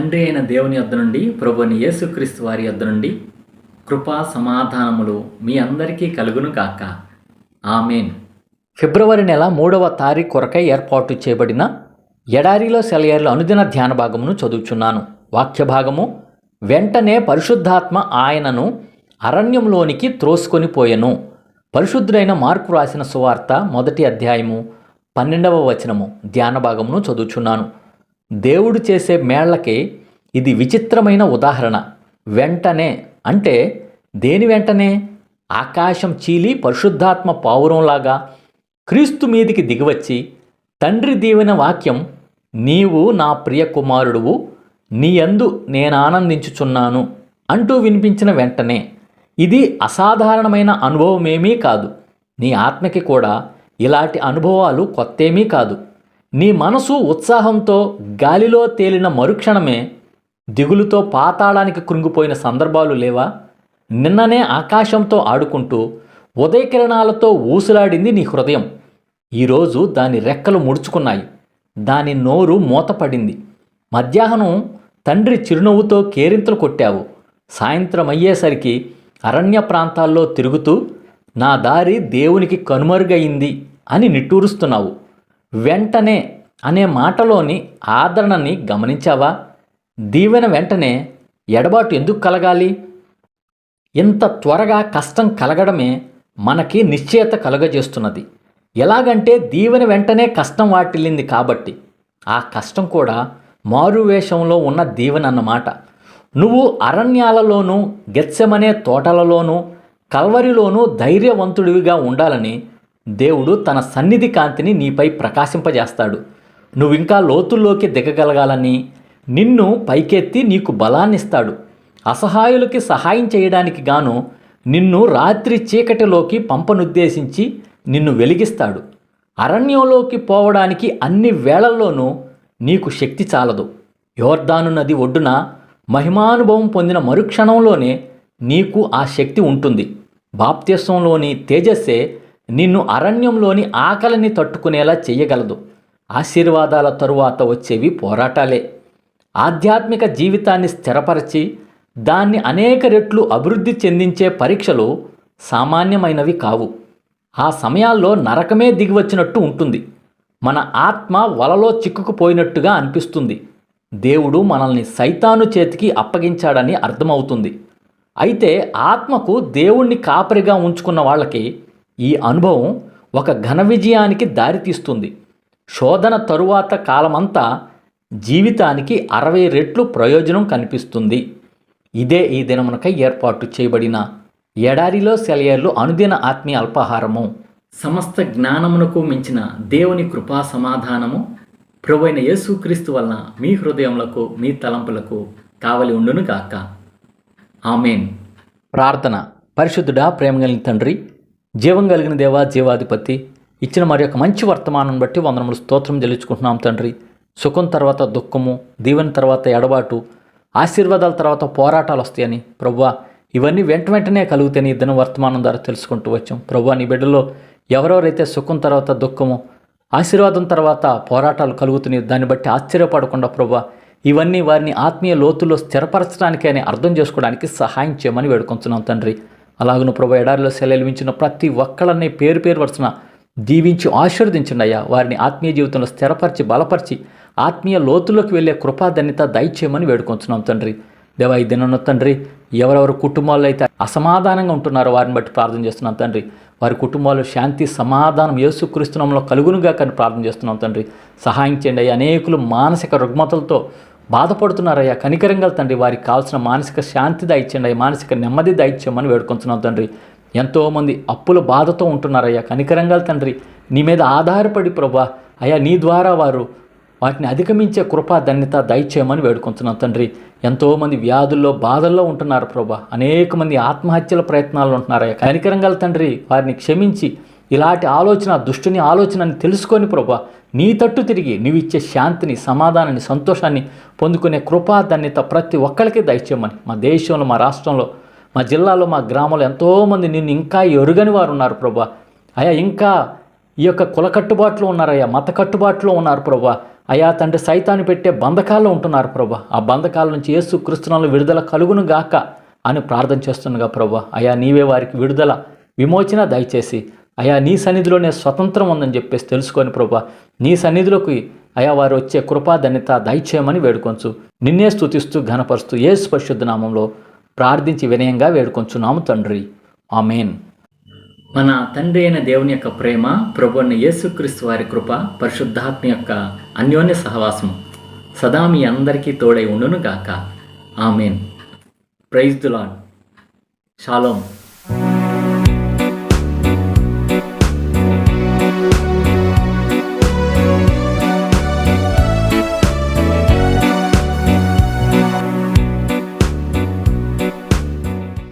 తండ్రి అయిన దేవుని యొద్ద నుండి ప్రభుని యేసుక్రీస్తు వారి యొద్ద నుండి కృపా సమాధానములు మీ అందరికీ కలుగును కాక ఆమెన్. ఫిబ్రవరి నెల మూడవ తారీఖు కొరకై ఏర్పాటు చేయబడిన ఎడారిలో సెలయర్ల అనుదిన ధ్యాన భాగమును చదువుచున్నాను. వాక్య భాగము వెంటనే పరిశుద్ధాత్మ ఆయనను అరణ్యంలోనికి త్రోసుకొని పోయెను. పరిశుద్ధుడైన మార్కు రాసిన సువార్త మొదటి అధ్యాయము పన్నెండవ వచనము ధ్యాన భాగమును చదువుచున్నాను. దేవుడు చేసే మేళ్ళకి ఇది విచిత్రమైన ఉదాహరణ. వెంటనే అంటే దేని వెంటనే? ఆకాశం చీలి పరిశుద్ధాత్మ పావురంలాగా క్రీస్తు మీదికి దిగివచ్చి తండ్రి దీవెన వాక్యం నీవు నా ప్రియ కుమారుడువు నీ యందు నేను ఆనందించుచున్నాను అంటూ వినిపించిన వెంటనే ఇది అసాధారణమైన అనుభవమేమీ కాదు. నీ ఆత్మకి కూడా ఇలాంటి అనుభవాలు కొత్తేమీ కాదు. నీ మనసు ఉత్సాహంతో గాలిలో తేలిన మరుక్షణమే దిగులుతో పాతాళానికి కృంగిపోయిన సందర్భాలు లేవా? నిన్ననే ఆకాశంతో ఆడుకుంటూ ఉదయకిరణాలతో ఊసులాడింది నీ హృదయం. ఈరోజు దాని రెక్కలు ముడుచుకున్నాయి. దాని నోరు మూతపడింది. మధ్యాహ్నం తండ్రి చిరునవ్వుతో కేరింతలు కొట్టావు. సాయంత్రం అయ్యేసరికి అరణ్య ప్రాంతాల్లో తిరుగుతూ నా దారి దేవునికి కనుమరుగయింది అని నిట్టూరుస్తున్నావు. వెంటనే అనే మాటలోని ఆదరణని గమనించావా? దీవెన వెంటనే ఎడబాటు ఎందుకు కలగాలి? ఇంత త్వరగా కష్టం కలగడమే మనకి నిశ్చయత కలగజేస్తున్నది. ఎలాగంటే దీవెన వెంటనే కష్టం వాటిల్లింది కాబట్టి. ఆ కష్టం కూడా మారువేషంలో ఉన్న దీవెన అన్నమాట. నువ్వు అరణ్యాలలోనూ గెత్సెమనే తోటలలోనూ కల్వరిలోనూ ధైర్యవంతుడివిగా ఉండాలని దేవుడు తన సన్నిధి కాంతిని నీపై ప్రకాశింపజేస్తాడు. నువ్వు ఇంకా లోతుల్లోకి దిగగలగాలని నిన్ను పైకెత్తి నీకు బలాన్నిస్తాడు. అసహాయులకి సహాయం చేయడానికి గాను నిన్ను రాత్రి చీకటిలోకి పంపనుద్దేశించి నిన్ను వెలిగిస్తాడు. అరణ్యంలోకి పోవడానికి అన్ని వేళల్లోనూ నీకు శక్తి చాలదు. యోర్దాను నది ఒడ్డున మహిమానుభవం పొందిన మరుక్షణంలోనే నీకు ఆ శక్తి ఉంటుంది. బాప్త్యస్వంలోని తేజస్సే నిన్ను అరణ్యంలోని ఆకలిని తట్టుకునేలా చేయగలదు. ఆశీర్వాదాల తరువాత వచ్చేవి పోరాటాలే. ఆధ్యాత్మిక జీవితాన్ని స్థిరపరిచి దాన్ని అనేక రెట్లు అభివృద్ధి చెందించే పరీక్షలు సామాన్యమైనవి కావు. ఆ సమయాల్లో నరకమే దిగివచ్చినట్టు ఉంటుంది. మన ఆత్మ వలలో చిక్కుకుపోయినట్టుగా అనిపిస్తుంది. దేవుడు మనల్ని సైతాను చేతికి అప్పగించాడని అర్థమవుతుంది. అయితే ఆత్మకు దేవుణ్ణి కాపరిగా ఉంచుకున్న వాళ్ళకి ఈ అనుభవం ఒక ఘన విజయానికి దారితీస్తుంది. శోధన తరువాత కాలమంతా జీవితానికి అరవై రెట్లు ప్రయోజనం కనిపిస్తుంది. ఇదే ఈ దినమునకై ఏర్పాటు చేయబడిన ఎడారిలో సెలయర్లు అనుదిన ఆత్మీయ అల్పాహారము. సమస్త జ్ఞానమునకు మించిన దేవుని కృపా సమాధానము ప్రభువైన యేసుక్రీస్తు వలన మీ హృదయములకు మీ తలంపులకు కావలి ఉండును గాక ఆమెన్. ప్రార్థన. పరిశుద్ధుడా ప్రేమగలిగిన తండ్రి జీవం కలిగిన దేవా జీవాధిపతి ఇచ్చిన మరి యొక్క మంచి వర్తమానం బట్టి వందనములు స్తోత్రం చెల్లించుకుంటున్నాం తండ్రి. సుఖం తర్వాత దుఃఖము దీవెన తర్వాత ఎడబాటు ఆశీర్వాదాల తర్వాత పోరాటాలు వస్తాయని ప్రభువా ఇవన్నీ వెంట వెంటనే కలుగుతాయని ఈ దిన వర్తమానం ద్వారా తెలుసుకుంటూ వచ్చాం. ప్రభువా నీ బిడ్డలో ఎవరెవరైతే సుఖం తర్వాత దుఃఖము ఆశీర్వాదం తర్వాత పోరాటాలు కలుగుతున్నాయి దాన్ని బట్టి ఆశ్చర్యపడకుండా ప్రభా ఇవన్నీ వారిని ఆత్మీయ లోతుల్లో స్థిరపరచడానికి అని అర్థం చేసుకోవడానికి సహాయం చేయమని వేడుకుంటున్నాం తండ్రి. అలాగను ప్రభు ఎడారిలో సెలవించిన ప్రతి ఒక్కళ్ళని పేరు పేరు వరుసన దీవించి ఆశీర్వదించండి అయ్యా వారిని ఆత్మీయ జీవితంలో స్థిరపరిచి బలపరిచి ఆత్మీయ లోతుల్లోకి వెళ్ళే కృపాధన్యత దయచేయమని వేడుకొంచున్నాం తండ్రి. దేవా ఈ దినన్న తండ్రి ఎవరెవరు కుటుంబాల్లో అయితే అసమాధానంగా ఉంటున్నారో వారిని బట్టి ప్రార్థన చేస్తున్నాం తండ్రి. వారి కుటుంబాల్లో శాంతి సమాధానం యేసుక్రీస్తునంలో కలుగునుగా కానీ ప్రార్థన చేస్తున్నాం తండ్రి. సహాయం చేయండి అయ్యా. అనేకులు మానసిక రుగ్మతలతో బాధపడుతున్నారయ్యా. కనికరంగా తండ్రి వారికి కావాల్సిన మానసిక శాంతి దయచేయండి మానసిక నెమ్మది దయచేయమని వేడుకొంచున్నాం తండ్రి. ఎంతోమంది అప్పుల బాధతో ఉంటున్నారయ్యా. కనికరంగా తండ్రి నీ మీద ఆధారపడి ప్రభా అయ్యా నీ ద్వారా వారు వాటిని అధిగమించే కృపా ధన్యత దయచేయమని వేడుకుంటున్నాం తండ్రి. ఎంతోమంది వ్యాధుల్లో బాధల్లో ఉంటున్నారు ప్రభా. అనేక మంది ఆత్మహత్యల ప్రయత్నాలు ఉంటున్నారయ్యా. కనికరంగా తండ్రి వారిని క్షమించి ఇలాంటి ఆలోచన దుష్టుని ఆలోచనని తెలుసుకొని ప్రభా నీ తట్టు తిరిగి నీవిచ్చే శాంతిని సమాధానాన్ని సంతోషాన్ని పొందుకునే కృపా ధన్యత ప్రతి ఒక్కరికి దయచేయమని. మా దేశంలో మా రాష్ట్రంలో మా జిల్లాలో మా గ్రామంలో ఎంతోమంది నిన్ను ఇంకా ఎరుగని వారు ఉన్నారు ప్రభా. అయా ఇంకా ఈ యొక్క కుల కట్టుబాట్లో ఉన్నారయ్యా మత కట్టుబాట్లో ఉన్నారు ప్రభా. అయా తండ్రి సైతాన్ని పెట్టే బంధకాల్లో ఉంటున్నారు ప్రభా. ఆ బంధకాల నుంచి యేసు క్రిస్తునాలు విడుదల కలుగును గాక అని ప్రార్థన చేస్తుండగా ప్రభా అయా నీవే వారికి విడుదల విమోచన దయచేసి అయా నీ సన్నిధిలోనే స్వతంత్రం ఉందని చెప్పేసి తెలుసుకొని ప్రభా నీ సన్నిధిలోకి అయా వారు వచ్చే కృపా ధన్యత దయచేయమని వేడుకొంచు. నిన్నే స్తుతిస్తూ ఘనపరుస్తూ ఏ పరిశుద్ధ నామంలో ప్రార్థించి వినయంగా వేడుకొంచున్నాము తండ్రి. ఆమెన్. మన తండ్రి అయిన దేవుని యొక్క ప్రేమ ప్రభుని యేసుక్రీస్తు వారి కృప పరిశుద్ధాత్మ యొక్క అన్యోన్య సహవాసం సదా మీ అందరికీ తోడై ఉండును గాక ఆమెన్. Praise దులాడ్ shalom